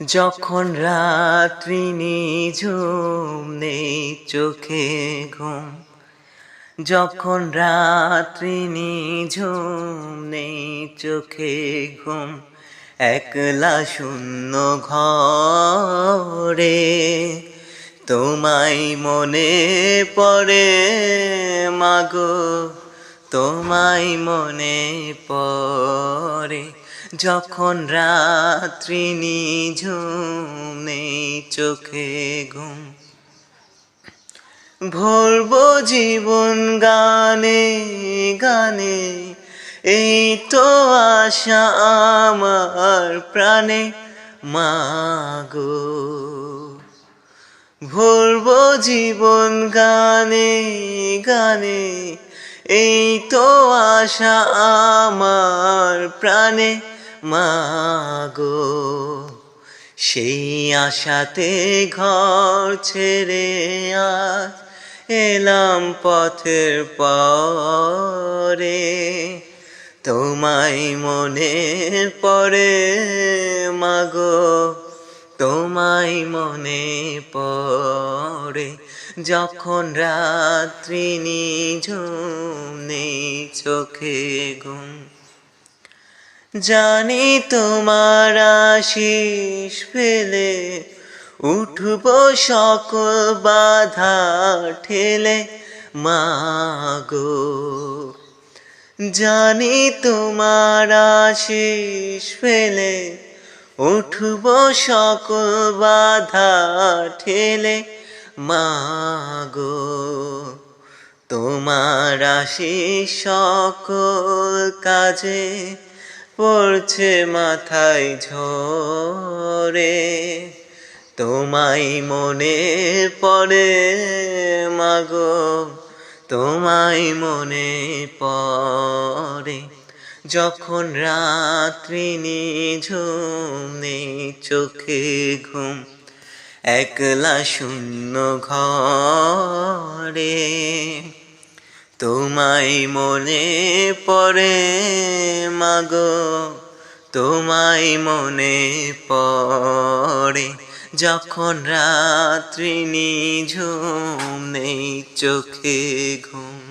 যখন রাত্রি নিঝুম নেই চোখে ঘুম, যখন রাত্রি নিঝুম নেই চোখে ঘুম, একলা শূন্য ঘরে তোমায় মনে পড়ে মাগো। তোমায় মনে পড়ে, যখন রাত্রি নিঝুম নেই চোখে ঘুম। ভরবো জীবন গানে গানে, এই তো আশা আমার প্রাণে, মাগো। ভরবো জীবন গানে গানে এই তো আশা আমার প্রাণে মাগো সেই আশাতে ঘর ছেড়ে আজ এলাম পথের পরে। তোমায় মনে পড়ে মাগো তোমায় মনে পড়ে, যখন রাত্রি নিঝুম নেই চোখে ঘুম। জানি তোমার আশিস ফেলে, উঠব সকল বাধা ঠেলে, মাগো। জানি তোমার আশিস ফেলে উঠব সকল বাধা ঠেলে, মাগো, তোমার আশিস সকল কাজে, পড়ছে মাথায় ঝরে, তোমায় মনে পড়ে, মাগো, তোমায় মনে পড়ে। যখন রাত্রি নিঝুম নেই চোখে ঘুম, একলা শূন্য ঘরে তোমায় মনে পড়ে মাগো, তোমায় মনে পড়ে যখন রাত্রি নিঝুম নেই চোখে ঘুম।